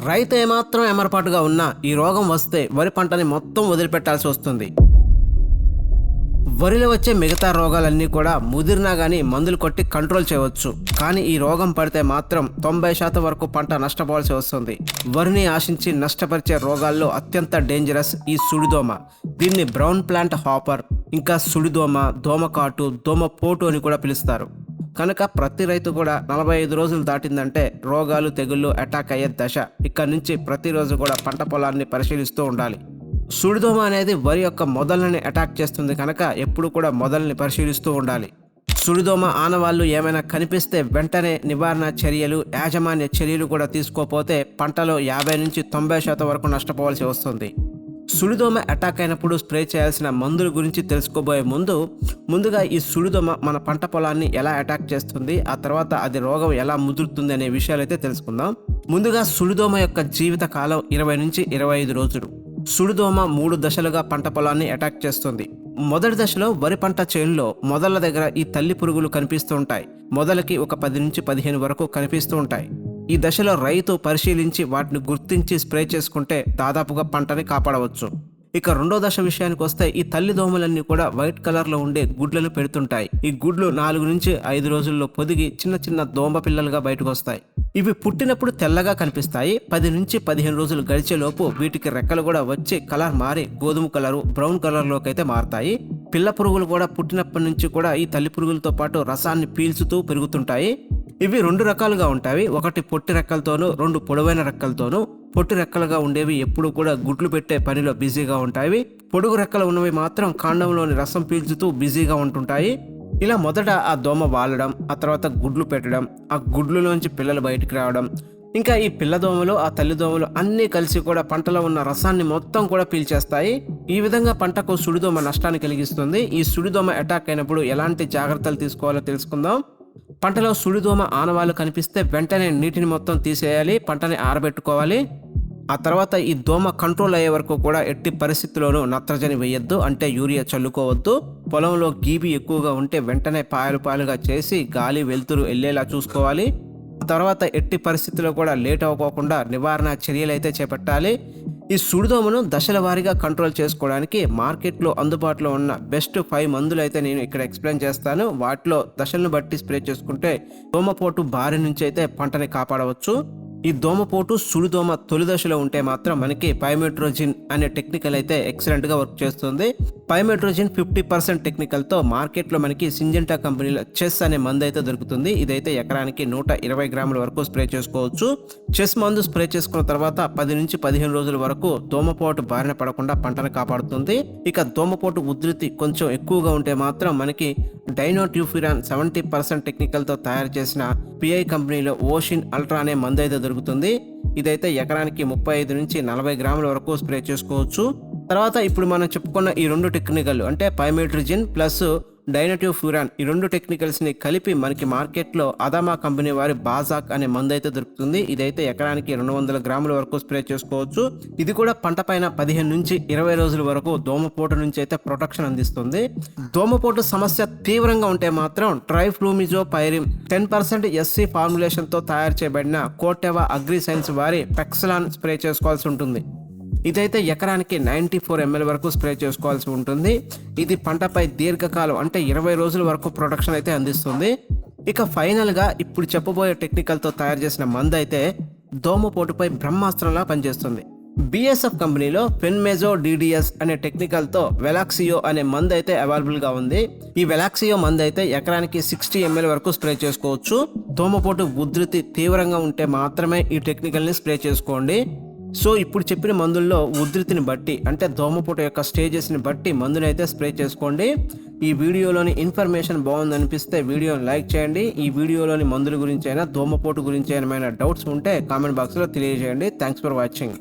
రైతు ఏమాత్రం ఎమరపాటుగా ఉన్నా ఈ రోగం వస్తే వరి పంటని మొత్తం వదిలిపెట్టాల్సి వస్తుంది. వరిలో వచ్చే మిగతా రోగాలన్నీ కూడా ముదిరినా కానీ మందులు కొట్టి కంట్రోల్ చేయవచ్చు. కానీ ఈ రోగం పడితే మాత్రం తొంభై శాతం వరకు పంట నష్టపోవాల్సి వస్తుంది. వరిని ఆశించి నష్టపరిచే రోగాల్లో అత్యంత డేంజరస్ ఈ సుడిదోమ. దీన్ని బ్రౌన్ ప్లాంట్ హాపర్ ఇంకా సుడిదోమ దోమకాటు దోమ పోటు అని కూడా పిలుస్తారు. కనుక ప్రతి రైతు కూడా నలభై ఐదు రోజులు దాటిందంటే రోగాలు తెగుళ్ళు అటాక్ అయ్యే దశ. ఇక్కడ నుంచి ప్రతిరోజు కూడా పంట పొలాన్ని పరిశీలిస్తూ ఉండాలి. సుడిదోమ అనేది వరి యొక్క మొదలని అటాక్ చేస్తుంది కనుక ఎప్పుడు కూడా మొదలని పరిశీలిస్తూ ఉండాలి. సుడిదోమ ఆనవాళ్ళు ఏమైనా కనిపిస్తే వెంటనే నివారణ చర్యలు యాజమాన్య చర్యలు కూడా తీసుకోకపోతే పంటలో యాభై నుంచి తొంభై శాతం వరకు నష్టపోవాల్సి వస్తుంది. సుడిదోమ అటాక్ అయినప్పుడు స్ప్రే చేయాల్సిన మందుల గురించి తెలుసుకోబోయే ముందు ముందుగా ఈ సుడిదోమ మన పంట పొలాన్ని ఎలా అటాక్ చేస్తుంది ఆ తర్వాత అది రోగం ఎలా ముదురుతుంది అనే విషయాలు అయితే తెలుసుకుందాం. ముందుగా సుడిదోమ యొక్క జీవిత కాలం ఇరవై నుంచి ఇరవై ఐదు రోజులు. సుడిదోమ మూడు దశలుగా పంట పొలాన్ని అటాక్ చేస్తుంది. మొదటి దశలో వరి పంట చేనులో మొదల దగ్గర ఈ తల్లి పురుగులు కనిపిస్తూ ఉంటాయి. మొదలకి ఒక పది నుంచి పదిహేను వరకు కనిపిస్తూ ఉంటాయి. ఈ దశలో రైతు పరిశీలించి వాటిని గుర్తించి స్ప్రే చేసుకుంటే దాదాపుగా పంటని కాపాడవచ్చు. ఇక రెండో దశ విషయానికి వస్తే ఈ తల్లి దోమలన్నీ కూడా వైట్ కలర్లో ఉండే గుడ్లను పెడుతుంటాయి. ఈ గుడ్లు నాలుగు నుంచి ఐదు రోజుల్లో పొదిగి చిన్న చిన్న దోమ పిల్లలుగా బయటకు వస్తాయి. ఇవి పుట్టినప్పుడు తెల్లగా కనిపిస్తాయి. పది నుంచి పదిహేను రోజులు గడిచేలోపు వీటికి రెక్కలు కూడా వచ్చి కలర్ మారి గోధుమ కలరు బ్రౌన్ కలర్లోకి అయితే మారతాయి. పిల్ల పురుగులు కూడా పుట్టినప్పటి నుంచి కూడా ఈ తల్లి పురుగులతో పాటు రసాన్ని పీల్చుతూ పెరుగుతుంటాయి. ఇవి రెండు రకాలుగా ఉంటాయి. ఒకటి పొట్టి రెక్కలతోనూ రెండు పొడవైన రెక్కలతోనూ. పొట్టి రెక్కలుగా ఉండేవి ఎప్పుడు కూడా గుడ్లు పెట్టే పనిలో బిజీగా ఉంటాయి. పొడుగు రెక్కలు ఉన్నవి మాత్రం కాండంలోని రసం పీల్చుతూ బిజీగా ఉంటుంటాయి. ఇలా మొదట ఆ దోమ వాలడం ఆ తర్వాత గుడ్లు పెట్టడం ఆ గుడ్లులోంచి పిల్లలు బయటికి రావడం ఇంకా ఈ పిల్ల దోమలు ఆ తల్లి దోమలు అన్నీ కలిసి కూడా పంటలో ఉన్న రసాన్ని మొత్తం కూడా పీల్చేస్తాయి. ఈ విధంగా పంటకు సుడిదోమ నష్టాన్ని కలిగిస్తుంది. ఈ సుడిదోమ అటాక్ అయినప్పుడు ఎలాంటి జాగ్రత్తలు తీసుకోవాలో తెలుసుకుందాం. పంటలో సుడిదోమ ఆనవాళ్ళు కనిపిస్తే వెంటనే నీటిని మొత్తం తీసేయాలి పంటని ఆరబెట్టుకోవాలి. ఆ తర్వాత ఈ దోమ కంట్రోల్ అయ్యే వరకు కూడా ఎట్టి పరిస్థితుల్లోనూ నత్రజని వేయొద్దు అంటే యూరియా చల్లుకోవద్దు. పొలంలో గీబి ఎక్కువగా ఉంటే వెంటనే పాయలు పాయలుగా చేసి గాలి వెలుతురు వెళ్ళేలా చూసుకోవాలి. ఆ తర్వాత ఎట్టి పరిస్థితుల్లో కూడా లేట్ అవ్వకోకుండా నివారణ చర్యలు అయితే చేపట్టాలి. ఈ సుడిదోమను దశల వారీగా కంట్రోల్ చేసుకోవడానికి మార్కెట్లో అందుబాటులో ఉన్న బెస్ట్ ఫైవ్ మందులు అయితే నేను ఇక్కడ ఎక్స్ప్లెయిన్ చేస్తాను. వాటిలో దశలను బట్టి స్ప్రే చేసుకుంటే దోమపోటు బారి నుంచి అయితే పంటని కాపాడవచ్చు. ఈ దోమపోటు సుడిదోమ తొలి దశలో ఉంటే మాత్రం మనకి పైమెట్రోజిన్ అనే టెక్నికల్ అయితే ఎక్సలెంట్గా వర్క్ చేస్తుంది. పైమెట్రోజిన్ ఫిఫ్టీ పర్సెంట్ టెక్నికల్తో మార్కెట్లో మనకి సింజెంటా కంపెనీలో చెస్ అనే మందు అయితే దొరుకుతుంది. ఇదైతే ఎకరానికి నూట ఇరవై గ్రాముల వరకు స్ప్రే చేసుకోవచ్చు. చెస్ మందు స్ప్రే చేసుకున్న తర్వాత పది నుంచి పదిహేను రోజుల వరకు దోమపోటు బారిన పడకుండా పంటను కాపాడుతుంది. ఇక దోమపోటు ఉధృతి కొంచెం ఎక్కువగా ఉంటే మాత్రం మనకి డైనోట్యూఫిరాన్ సెవెంటీ పర్సెంట్ టెక్నికల్తో తయారు చేసిన పిఐ కంపెనీలో ఓషిన్ అల్ట్రా అనే మందు అయితే దొరుకుతుంది. ఇదైతే ఎకరానికి ముప్పై ఐదు నుంచి నలభై గ్రాముల వరకు స్ప్రే చేసుకోవచ్చు. తర్వాత ఇప్పుడు మనం చెప్పుకున్న ఈ రెండు టెక్నికల్ అంటే పైమెట్రిజిన్ ప్లస్ డైనటివ్ ఫ్యూరాన్ ఈ రెండు టెక్నికల్స్ని కలిపి మనకి మార్కెట్లో అదామా కంపెనీ వారి బాజాక్ అనే మందు అయితే దొరుకుతుంది. ఇదైతే ఎకరానికి రెండు వందల గ్రాముల వరకు స్ప్రే చేసుకోవచ్చు. ఇది కూడా పంట పైన పదిహేను నుంచి ఇరవై రోజుల వరకు దోమపోటు నుంచి అయితే ప్రొటెక్షన్ అందిస్తుంది. దోమపోటు సమస్య తీవ్రంగా ఉంటే మాత్రం triflumezopyrim ten percent SC ఫార్ములేషన్తో తయారు చేయబడిన కోటెవా అగ్రి సైన్స్ వారి పెక్సలాన్ స్ప్రే చేసుకోవాల్సి ఉంటుంది. ఇదైతే ఎకరానికి నైంటీ ఫోర్ ఎంఎల్ వరకు స్ప్రే చేసుకోవాల్సి ఉంటుంది. ఇది పంటపై దీర్ఘకాలం అంటే ఇరవై రోజుల వరకు ప్రొడక్షన్ అయితే అందిస్తుంది. ఇక ఫైనల్గా ఇప్పుడు చెప్పబోయే టెక్నికల్తో తయారు చేసిన మందు అయితే దోమపోటుపై బ్రహ్మాస్త్రంలా పనిచేస్తుంది. బిఎస్ఎఫ్ కంపెనీలో ఫెన్మెజో డిడిఎస్ అనే టెక్నికల్తో వెలాక్సియో అనే మందు అయితే అవైలబుల్గా ఉంది. ఈ వెలాక్సియో మందు అయితే ఎకరానికి సిక్స్టీ ఎంఎల్ వరకు స్ప్రే చేసుకోవచ్చు. దోమపోటు ఉధృతి తీవ్రంగా ఉంటే మాత్రమే ఈ టెక్నికల్ని స్ప్రే చేసుకోండి. సో ఇప్పుడు చెప్పిన మందుల్లో ఉధృతిని బట్టి అంటే దోమపూట యొక్క స్టేజెస్ని బట్టి మందుని అయితే స్ప్రే చేసుకోండి. ఈ వీడియోలోని ఇన్ఫర్మేషన్ బాగుందనిపిస్తే వీడియోని లైక్ చేయండి. ఈ వీడియోలోని మందుల గురించి అయినా దోమపోటు గురించి ఏమైనా డౌట్స్ ఉంటే కామెంట్ బాక్స్లో తెలియజేయండి. Thanks for watching